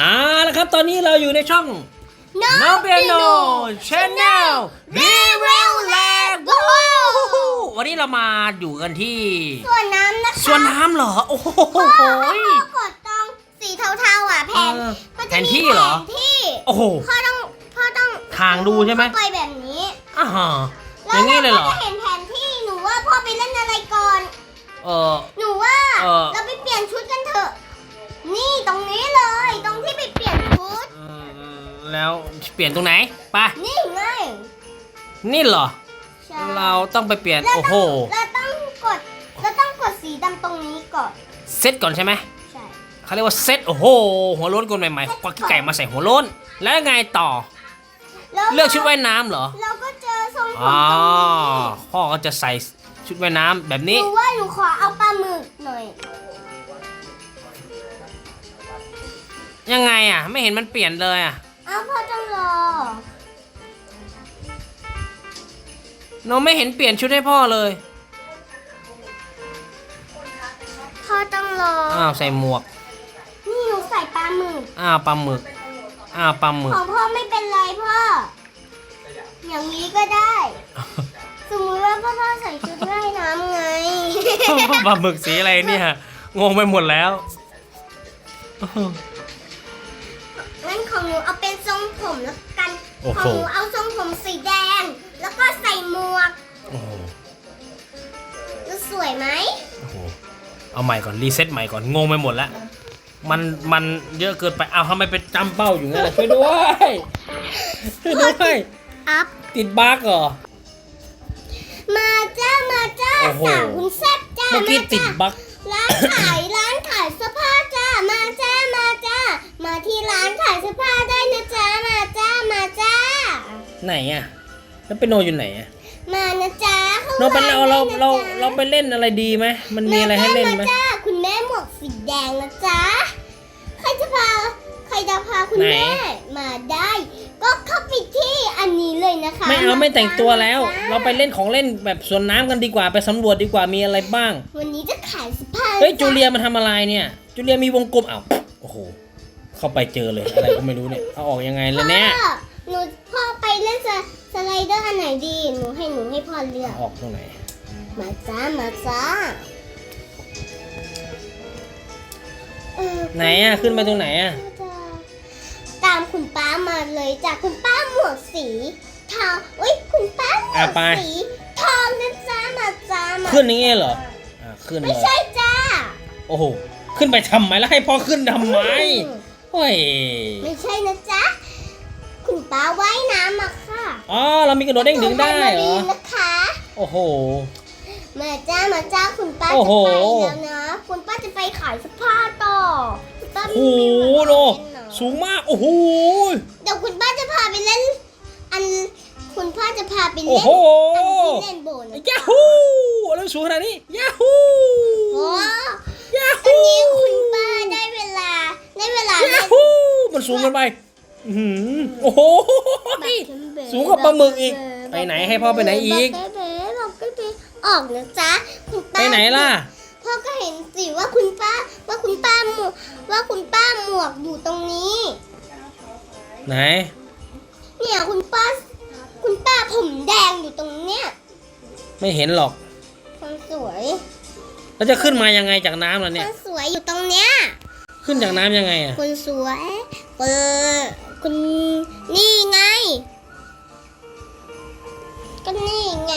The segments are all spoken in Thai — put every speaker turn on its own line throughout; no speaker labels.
อ่าแล้วครับตอนนี้เราอยู่ในช่อง
น้
น้องเปียโนชแนลรีวิวแลนด์
ว้าว
วันนี้เรามาอยู่กันที่
ส่วนน้ำนะคะ
สวนน้ำเหรอ โอ้โห
พ่อพ่อกดตรงสีเทาๆอะแผน
เออ
มันจะ
แผน
มี
ที่เหรอ
แผนที่
โอ้โห
พ่อต้องพ่อต้อง
ทางดูใช่ไหม
เข้าไปแบบนี้
อ่าฮะอ
แล้ว
ย่างนี้เลยเหรอ
ก็จะเห็นแผนที่หนูว่าพ่อไปเล่นอะไรก่อน
เออ
หนูว่า
เออ
เราไปเปลี่ยนชุดกันเถอะ นี่ตรงนี้เลย
แล้วเปลี่ยนตรงไหนไป
นี่ไง
นี่เหรอ
ใช่
เราต้องไปเปลี่ยน
เรา
โอ้โห
ต้องเราต้องกดเราต้องกดสีดำตรงนี้ก่อน
เซตก่อนใช่ไหม
ใช่
เขาเรียกว่าเซตโอ้โห หัวโล้นกลใหม่ๆควักขี้ไก่มาใส่หัวโล้นแล้วยังไงต่อ
แล้ว
เลือกชุดว่ายน้ำเหรอ
เราก็เจอทรงผม
อ๋อ
ตรงนี้
พ่อก็จะใส่ชุดว่ายน้ำแบบ
ห
นี้
นูว่าหนูขอเอาปลาหมึกหน่อย
ยังไงอะ ไม่เห็นมันเปลี่ยนเลยอะ
เอาพ่อต้องรอ
โนไม่เห็นเปลี่ยนชุดให้พ่อเลย
พ่อต้องรอ
อ้าวใส่หมวก
นี่หนูใส่ปลาหมึก
อ้าวปลาหมึก อ้าวปลาหมึก
ของพ่อไม่เป็นไรพ่อ อย่างนี้ก็ได้ สมมติว่าพ่อพ่อใส่ชุดว่ายน้ำไง
ปลาหมึกสีอะไรเนี่ย งงไปหมดแล้ว
งั้นของหนูเอาเป็นทรงผมแล้วกัน
โอ้
ข
โห
องหนูเอาทรงผมสีแดง แล้วก็ใส่หมวก
โอ้โห
แล้วสวยไหม
โอ้โหเอาใหม่ก่อนรีเซ็ตใหม่ก่อนงงไปหมดแล้วมันมันเยอะเกินไปเอาทำไมไปจำเป้าอยู่งั้นล่ะช่วยด้วยช่วยด้วย
อัพ
ติดบั๊กเหรอ
มาจ้า มาจ้า
โอ้โห
สาวคุณแซ่บจ้า
เมื่อกี้
มา
ติด
จ้า
บั๊ก
ร้านขายร้าน มาที่ร้านขายเสื้อผ้าได้นะจ้ามาจ้ามาจ้า
ไหนอะ แล้วเป็นโนอยู่ไหนอะ
มานะจ้าข้ง
เราไป
ล่
เราเรา
ได้นะ
เรา
จ๊ะ
เราไปเล่นอะไรดีไหมมันมีอะไรให้เล่นไหม
มาจ้าคุณแม่หมวกสีแดงนะจ๊ะใครจะพาใครจะพาคุณแม่มาได้ ก็เข้าไปที่อันนี้เลยนะคะ
ไม่เอาไม่แต่งตัวแล้ว
มจ้
เราไปเล่นของเล่นแบบสวนน้ำกันดีกว่าไปสำรวจดีกว่ามีอะไรบ้าง
วันนี้จะขายเสื้อผ้า
เฮ้ย
นะ
จู
จ๊ะ
เลียมันทำอะไรเนี่ยจูเลียมีวงกลมอ้าวโอ้โห เข้าไปเจอเลย อะไรก็ไม่รู้เนี่ย เอาออกยังไงเลยเนี่ย
พ่อหนูพ่อไปเล่นสสไลเดอร์อันไหนดี หนูให้หนูให้พ่อเลือก
ออกตรงไหน
มาจ้ามาจ้าเออ
ไหนอะ ขึ้นไปตรงไหนอะ
ตามคุณป้ามาเลยจากคุณป้าหมวกสีทองอุ้ยคุณป้าหมว
อะ
ก
ไป
สีทองนะจ้ามาจ้ามา
ขึ้นอย่างงี้เหรอ อ่า ขึ้นเล
ไม่
ย
ใช่จ้า
โอ้โห ขึ้นไปทำไมแล้วให้พ่อขึ้นทำไม โอ้ย
ไม่ใช่นะจ๊ะ คุณป้าว่ายน้ำมาค่ะ
อ๋อเรามีกระโดดเด้งดึงได้เหรอ
นูให้มารีนนะคะ
โอ้โห
มาจ้ามาจ้าคุณป้า
โอ้
จะ
โห
ไปแล้วนะ คุณป้าจะไปขายเสื้อผ้าต่อคุณป้า
โอ้
ไม่
โห
มีเวลา
โน
เล่นเหรอ
สูงมากโอ้โห
เดี๋ยวคุณป้าจะพาไปเล่น อันคุณป้าจะพาไป
โอ้
เล่น
โห
อันที่เล่นโบนะ
ยาฮูอะไรสูงขนาดนี้ยาฮู
โอ้
ยา
ตอน
ฮู
นี้คุณป้าได้เวลา ได้เวลายา เล่น
ฮูมัน สูงเกินไปอื้อหือโอ้โห สูงกว่าปลาหมึกอีกไปไหนให้พ่อไปไหนอีก
บอกเบ๊ะบอกเบ๊ะออกนะจ๊ะคุณ
ไป
ป้า
ไหนล่ะ
พ่อก็เห็นสิว่าคุณป้าว่าคุณป้าหมวกว่าคุณป้าหมวกอยู่ตรงนี้
ไหน
เนี่ยคุณป้า คุณป้าผมแดงอยู่ตรงเนี้ย
ไม่เห็นหรอก
คนสวย
แล้วจะขึ้นมายังไงจากน้ำล่ะ
ค
เนี่ย
นสวยอยู่ตรงเนี้ย
ขึ้นจากน้ำยังไงอะ
คนสวย เออคุณนี่ไง ก็นี่ไง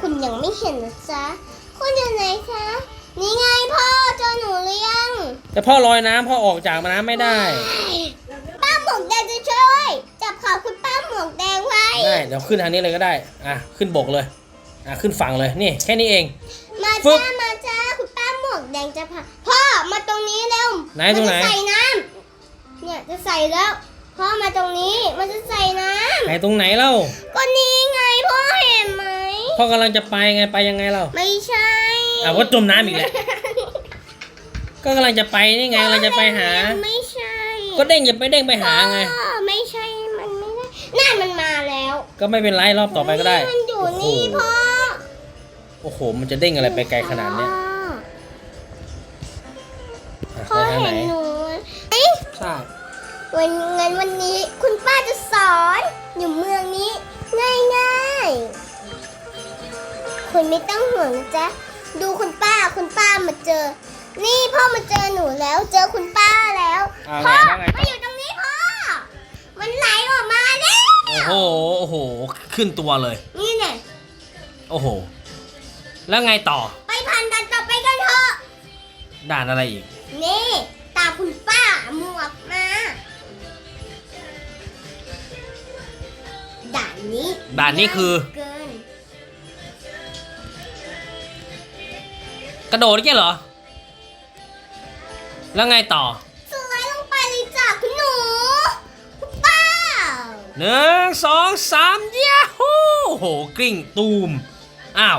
คุณยังไม่เห็นนะจ๊ะคุณอยู่ไหนคะนี่ไงพ่อเจอหนูหรือยัง
แต่พ่อลอยน้ำพ่อออกจากน้ำไม่ได้
ป้าหมวกแดงจะช่วย จับขาคุณป้าหมวกแดงไว้
ได้เดี๋ยวขึ้นทางนี้เลยก็ได้ อะ ขึ้นบกเลย อะ ขึ้นฝั่งเลย นี่ แค่นี้เอง
มา
ฟึบ
จ้ามาจ้าคุณป้าหมวกแดงจะพาพ่อมาตรงนี้เร็ว
ไหนตรงไหน
มัจะใส่น้ำ เนี่ยจะใส่แล้วพ่อมาตรงนี้มันจะใส่น้
ไหนตรงไหนเล่าำ
ก็นี่ไงพ่อเห็นไหม
พ่อกำลังจะไปไงไปยังไงเล่า
ไม่ใช่
อะว่าจมน้ำอีกแล้ว ก็กำลังจะไปนี่ไงกำลังจะไปหา
ไม่ใช่
ก็เด้งอย่าไปเด้งไปหาไง
พ่อไม่ใช่มันไม่ได้นั่นมันมาแล้ว
ก็ไม่เป็นไรรอบต่อไปก็ได้
มันอยู่นี่พ่อ
โอ้โห มันจะเด้งอะไรไปไกลขนาดเนี้ยอะ
พ่อ
ไปทางไหน
เห็นหนูเอ้ย
ใช่
วันงั้นวันนี้คุณป้าจะสอนอยู่เมืองนี้ ง่ายๆ คุณไม่ต้องห่วงนะจ๊ะ ดูคุณป้าคุณป้ามาเจอ นี่พ่อมาเจอหนูแล้ว เจอคุณป้าแล้ว
อ่า
พ่อ
ไงแล้วไงต่อ
มาอยู่ตรงนี้พ่อ มันไหลออกมาแล้ว
โอ้โหโอ้โห ขึ้นตัวเลย
นี่เนี่ย
โอ้โห แล้วไงต่อ
ไปพันดันต่อไปกันเถอะ
ด่านอะไรอีก
นี่ นี้
ด่านนี้คือ
เกิน
กระโดดแค่เหรอ แล้วไงต่อ
สไลด์ลงไปเลยจ้ะคุณหนูคุณป้า
หนึ่งสองสามยาฮูโอ้โหกลิ้งตูม อ้าว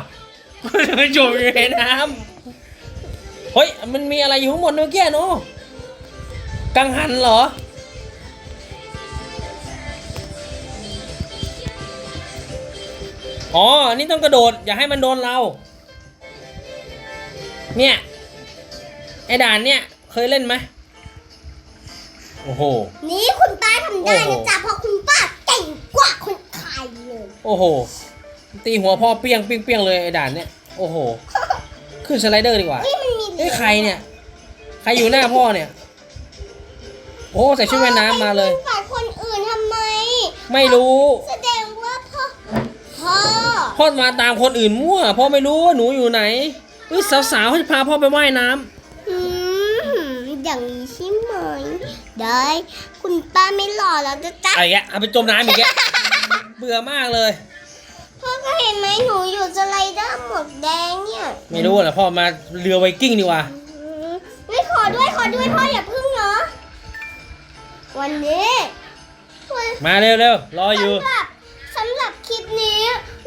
อยู่ในน้ำเฮ้ย มันมีอะไรอยู่ข้างบนเมื่อกี้เนาะกังหันเหรอ อ๋อ อันนี้ต้องกระโดด อย่าให้มันโดนเรา เนี่ย ไอ้ด่านเนี่ย เคยเล่นไหมโอ้โห
นี่คุณป้าทำได้
โอ้
นะ
โห
จ๊ะเพราะคุณป้าเก่งกว่าคนไทยเลย
โอ้โห ตีหัวพ่อเปี้ยงเปี้ยงเปี้ยงเลยไอ้ด่านเนี่ย โอ้โห ขึ้นสไลเดอร์ดีกว่า
เฮ้ยมันมี
เฮ้ยใครเนี่ย ใครอยู่หน้าพ่อเนี่ย โอ้ใส่ชุดว่ายน้ำมาเลย
ฝ่ายคนอื่นทำไม
ไม่รู้
แสดงว่าพ่อ พ่อ
พ่อมาตามคนอื่นมั่ว พ่อไม่รู้ว่าหนูอยู่ไหนเฮ้ยสาวๆเขาจะพาพ่อไปว่ายน้ำ
อืม อย่างนี้ใช่ไหม ได้ คุณป้าไม่หล่อแล้วจะจ๊ะ
ไอ้แกเอาไปจมน้ำอีกแกเบื่อมากเลย
พ่อก็เห็นไหมหนูอยู่สไลเดอร์หมวกแดงเนี่ย
ไม่รู้แหละพ่อมาเรือไวกิ้งดีกว่า
อืมไม่ขอด้วยขอด้วยพ่ออย่าพึ่งเนาะวันนี้วัน
มาเร็วๆรออยู่
สำหรับสำหรับ คลิปนี้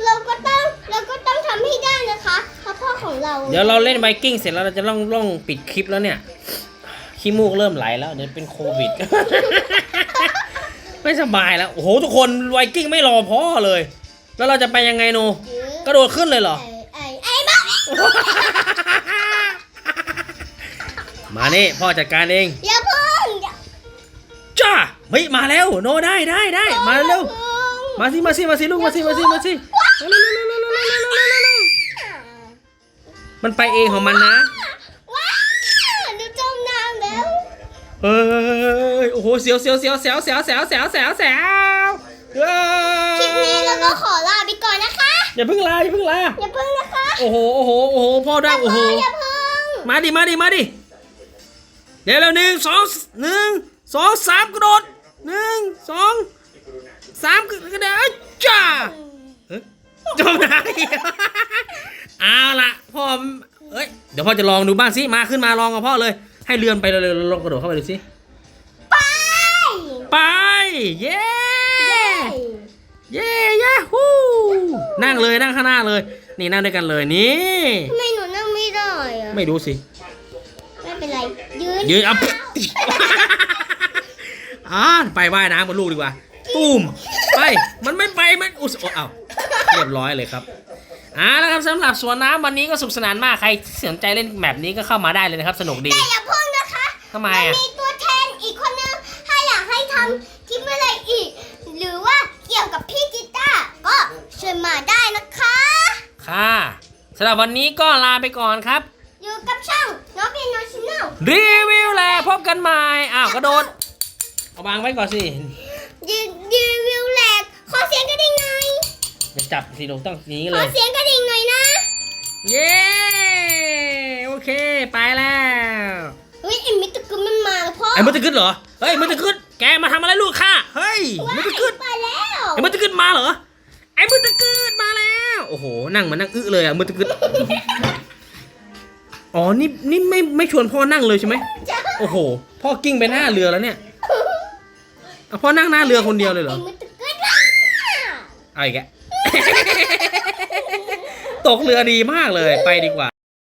เราก็ต้องเราก็ต้องทำให้ได้นะคะเพราะพ่อของเรา
เดี๋ยวเราเล่นไวกิ้งเสร็จแล้วเราจะล่องล่องปิดคลิปแล้วเนี่ยขี้มูกเริ่มไหลแล้วเดี๋ยวเป็นโควิด ไม่สบายแล้ว โอ้โหทุกคนไวกิ้งไม่รอพ่อเลย แล้วเราจะไปยังไงโนกระโดดขึ้นเลยเหรอ
ไอ้ไอ้ไอ้บ้า
มานี่พ่อจัดการเอง
อย่าพึ่งอย่า
จ้าเฮ้ยมาแล้วโนได้ได้ได้มาเร็ว มาสิมาสิมาสิลูกมาสิมาสิมาสิเร็วเร็วเร็วเร็วเร็วเร็วเร็วเร็วเร็วเร็วมันไปเองของมันนะ
ว้าวดูจมน้ำแล้ว
เฮ้ยโอ้โหเสียวเสียวเสียวเสียวเสียวเสียวเสียวเสียวเสียวเฮ้ย
คลิปนี้เราก็ขอลาไปก่อนนะคะ
อย่าเพิ่งลาอย่าเพิ่งลา
อย่าพึ่งนะคะ
โอ้โหโอ้โหโอ้โหพ่อได้โอ้โห
อย่าพึ่ง
มาดิมาดิมาดิเดี๋ยวเราหนึ่งสองหนึ่งสองสามกระโดดหนึ่งสอง สามกระโดดจ้าเอ้ยจมน้ำอีกเอาละพ่อเอ้ยเดี๋ยวพ่อจะลองดูบ้างสิมาขึ้นมาลองกับพ่อเลย ให้เรือนไปเลยลองกระโดดเข้าไปดูสิ
ไป
ไปเย้เย้ยาฮูนั่งเลยนั่งข้างหน้าเลย นี่นั่งด้วยกันเลยนี่
ทำไมหนูนั่งไม่ได้อะ
ไม่รู้สิ
ไม่เป็นไรยืน
ยืนเอาอ่าไปว่ายน้ำกับลูกดีกว่า ตูมไปมันไม่ไปมันอุยโอ้เอาเรียบร้อยเลยครับอ่าแล้วครับสำหรับสวนน้ำวันนี้ก็สนุกสนานมากใครสนใจเล่นแบบนี้ก็เข้ามาได้เลยนะครับ สนุกดี
แต่อย่าพึ่งนะคะ
ทำไม
มัน
อะ
มีตัวแทนอีกคนนึงถ้าอยากให้ทำคลิปอะไรอีก หรือว่าเกี่ยวกับพี่กีตาร์ก็เชิญมาได้นะคะ
ค่ะสำหรับวันนี้ก็ลาไปก่อนครับ
อยู่กับช่องน้องเป็นน้องชินแนล
รีวิวแลพบกันใหม่อ้าวกระโดดเอาวางไว้ก่อนสิ จะจับสิลงต้องอย่างนี้
ข
เล
อย เสียงกระดิ่งหน่อยนะ
เย้ โอเค ไปแล้ว
เฮ้ยไอ้มิตรกุลมันมาแล้วพ่อ
ไอ้มันจะขึ้นเหรอ เฮ้ยมันจะขึ้นแกมาทำอะไรลูกข้าเฮ้ยมันจะขึ้น
ไปแล้ว
ไอ้มันจะขึ้นมาเหรอ ไอ้มันจะขึ้นมาแล้ว โอ้โห นั่งเหมือนนั่งอึเลยอะมันจะขึ้น อ๋อ นี่ นี่ไม่ ไม่ชวนพ่อนั่งเลยใช่ไหม
จ้า
โอ้โห พ่อกิ้งไปหน้าเรือแล้วเนี่ยเอาพ่อนั่งหน้าเรือคนเดียวเลยเหรอ
ไอ้มิตรกุล
เอาอีกแก ตกเรือดีมากเลยไปดีกว่า